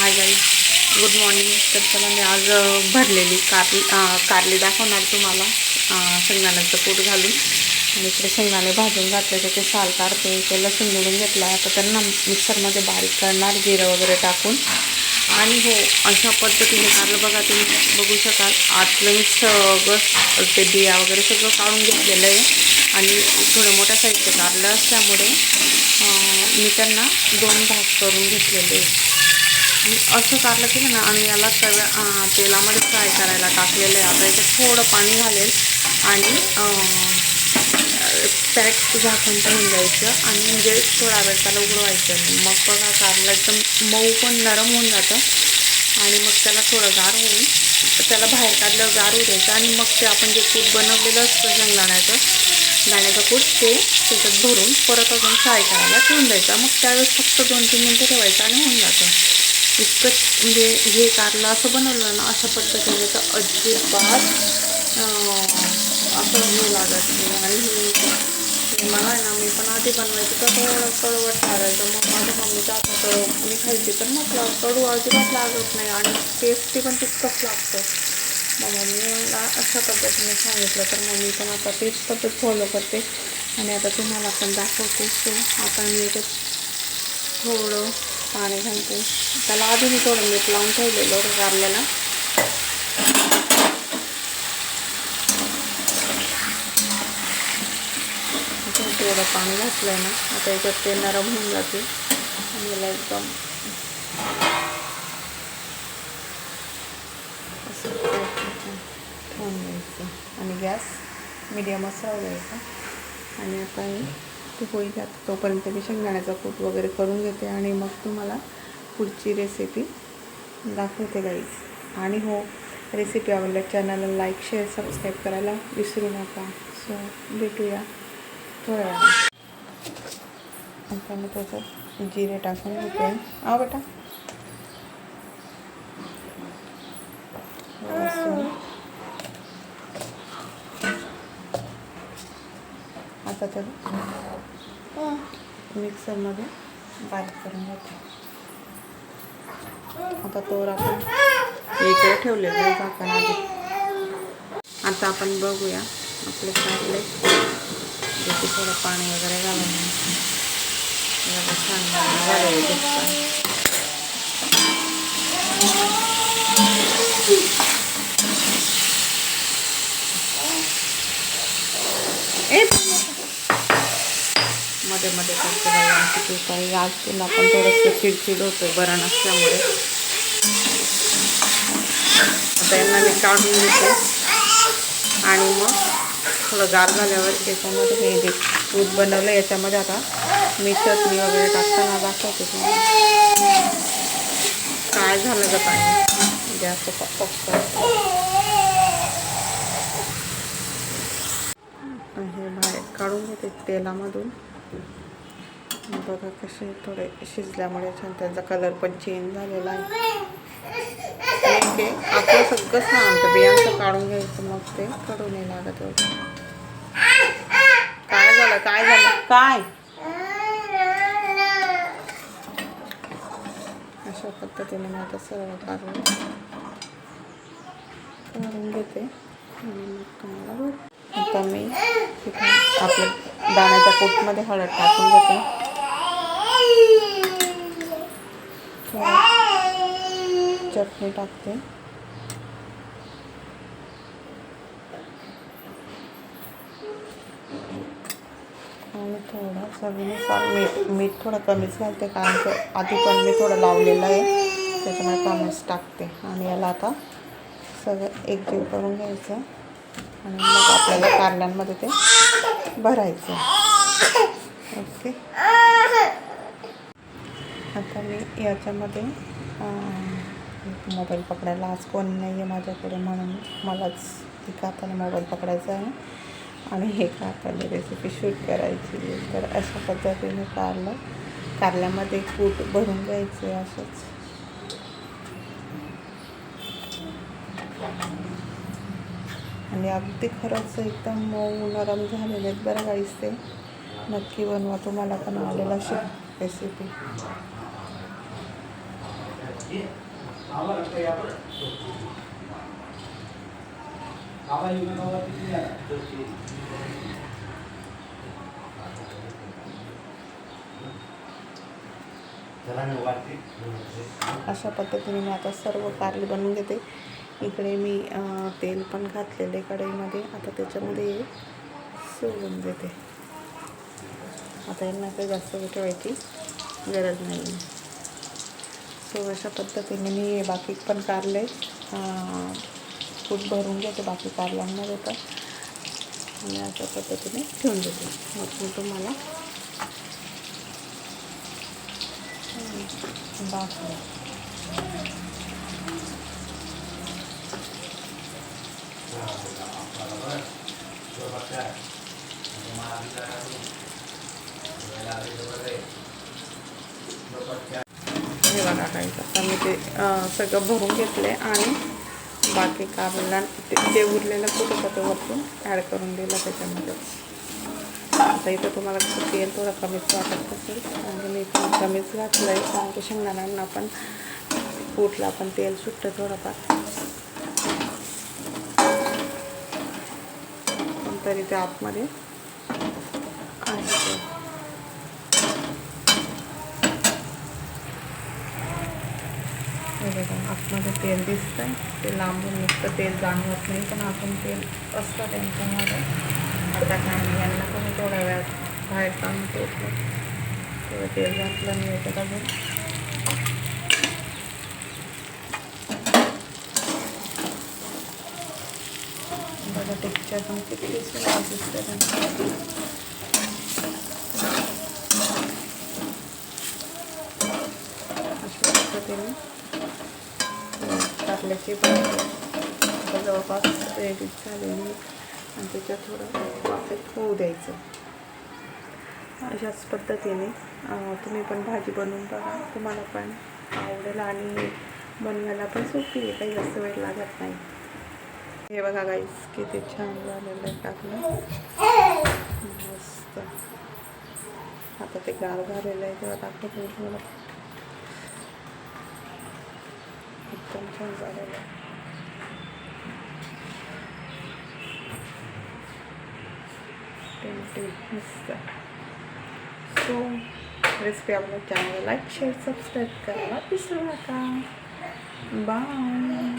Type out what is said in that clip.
Hi guys good morning तर चला मी आज भरलेली कारली कारली दाखवणार तुम्हाला. शेंगदाण्याचं पोट घालून. आणि इकडे शेंगदाणे भाजून घातले त्याचे साल काढते. ते लसूण निवडून घेतला. आहे आता त्यांना मिक्सरमध्ये बारीक करणार जिरं वगैरे टाकून. आणि हो अशा पद्धतीने कारलं बघा तुम्ही. बघू शकाल. आतलं मी सगळं ते बिया वगैरे सगळं काढून घेतलेलं आहे. आणि थोडं मोठ्या साईजचं कारलं असल्यामुळे मी त्यांना दोन भाग करून घेतलेले आहे. असं कारलं की ना आणि याला तव्या तेलामध्ये फ्राय करायला टाकलेलं आहे. आता इथे थोडं पाणी घालेल आणि पॅक झाकून ठेवून द्यायचं आणि म्हणजे थोडा वेळ त्याला उघडवायचं नाही. मग बघा कारलं एकदम मऊ पण नरम होऊन जातं आणि मग त्याला थोडं गार होऊन त्याला बाहेर काढल्यावर गार होऊ द्यायचं आणि मग ते आपण जे कूट बनवलेलं असतं शेंगदाण्याचं दाण्याचं कूट ते त्याच्यात भरून परत अजून फ्राय करायला ठेवून द्यायचं. मग त्यावेळेस फक्त दोन तीन मिनटं ठेवायचं आणि होऊन जातं. इतकंच म्हणजे हे कारलं असं बनवलं ना अशा पद्धतीने तर अजिबात असं हे लागत नाही आणि मला ना मी पण आधी बनवायची तर थोडं कडवट लागायचं मग माझ्या मम्मीच्या हातात मी खायची तर मग कडू अजिबात लागत नाही आणि टेस्टी पण तितकंच लागतं. मग मम्मीला अशा पद्धतीने सांगितलं तर मम्मी पण आता तेच पद्धत फॉलो करते. आणि आता तुम्हाला पण दाखवते. सो आता मी याच्यात थोडं पाणी घालते. त्याला आधी मी थोडं मीठ लावून ठेवलेलं होतं कारल्याला थोडं पाणी घातलं आहे ना आता याच्यात ते नरम होऊन जाते आणि याला एकदम असं ठेवून द्यायचं आणि गॅस मिडियमच राहू द्यायचा आणि आता ते होईल आता तोपर्यंत मी शेंगदाण्याचा कूट वगैरे करून घेते आणि मग तुम्हाला पुढची रेसिपी दाखवते गाईज आणि हो रेसिपी आवडल्या चॅनलला लाईक शेअर सबस्क्राईब करायला विसरू नका. सो भेटूया थोड्या वेळाने. आता मी त्याच्यात जिरे टाकून घेते. हा बेटा. आता त्याला मिक्सरमध्ये बारीक करून घेते. आता तोर आपण इकडे ठेवलेला आहे झाकण आधी. आता आपण बघूया आपले कारले जसे थोडं पाणी वगैरे घालून छान मध्ये काही आज तिला पण थोडंसं चिडचिड होतं बरं नसल्यामुळे. आता यांना मी काढून घेते आणि मग थोडं गार झाल्यावर त्याच्यामध्ये हे जे दूध बनवलं याच्यामध्ये आता मी चटणी वगैरे टाकताना दाखवते तुम्हाला. काय झालं का पाणी गॅस फक्त हे बाहेर काढून घेते तेलामधून. बघा कसे थोडे शिजल्यामुळे छान त्यांचा कलर पण चेंज झालेला आहे. आपलं सगळं सांगतं बियांचं काढून घ्यायचं मग ते काढून नाही लागत एवढं काय झालं काय झालं? काय? अशा पद्धतीने मी आता सर्व काढून काढून घेते. आणि मग तुम्हाला आता मी आपल्या दाण्याच्या पोटमध्ये हळद टाकून घेते थोडं चटणी टाकते. आणि थोडं चवीनुसार मीठ मीठ थोडं कमीच घालते कारण ते आधी पण मी थोडं लावलेलं आहे. त्याच्यामुळे कमीच टाकते. आणि याला आता सगळं एकजीव करून घ्यायचं. आणि मग आपल्याला कारल्यांमध्ये ते भरायचं. ओके. आता मी याच्यामध्ये मोबाईल पकडायला. आज कोण नाही आहे माझ्याकडे म्हणून मलाच एका हाताने मोबाईल पकडायचा आहे. आणि हे हाताने रेसिपी शूट करायची तर अशा पद्धतीने कारलं. कारल्यामध्ये कूट भरून घ्यायचं आहे असंच. आणि अगदी खरंच एकदम मऊ नरम झालेले आहेत बरं काहीच ते. नक्की बनवा. तुम्हाला पण आवडेल अशी रेसिपी अशा पद्धतीने मी आता सर्व कारली बनवून घेते इकडे मी तेल पण घातलेले कढईमध्ये. आता त्याच्यामध्ये सोडून देते. आता यांना काही जास्त ठेवायची गरज नाही. सो अशा पद्धतीने मी बाकी पण कारले. फूट कूट भरून घेते बाकी कारल्यांना देतात आणि अशा पद्धतीने ठेवून देते मग मी तुम्हाला. हं, हे बघा काही आता मी ते सगळं भरून घेतले आणि बाकी कारला ते जे उरलेलं कुठं होतं ते वरतून ॲड करून दिलं त्याच्यामध्ये. आता इथं तुम्हाला कसं तेल थोडं कमीच वाटत असेल. आणि मी कमीच घातलं आहे कारण की शेंगदाण्यांना पण फूटला पण तेल सुटतं थोडंफार. तरी ते आतमध्ये आहे ते हे बघा आतमध्ये तेल दिसतंय. ते लांबून नुसतं तेल जाणवत नाही पण आपण तेल असतं त्यांच्यामध्ये. आता काय नाही यांना पण थोड्या वेळात बाहेर काढून ठेवतो. थोडं तेल घातलं नाही याच्यात अजून. बघा टेक्चर पण किती सुंदर दिसतं त्यांचं अशा पद्धतीने पण जवळपास रेडी झालेली आणि त्याच्यात थोडं वाफेत होऊ द्यायचं. अशाच पद्धतीने तुम्ही पण भाजी बनवून बघा. तुम्हाला पण आवडेल आणि बनवायला पण सोपी आहे. काही जास्त वेळ लागत नाही. हे बघा गाईस किती छान झालेलं आहे टाकलं मस्त. आता ते गार झालेलं आहे. तेव्हा दाखवतो मी तुम्हाला. टेन्शन झालेलं आहे मस्त सो रेसिपी आपल्या चॅनलला लाईक शेअर सबस्क्राईब करायला विसरू नका. बाय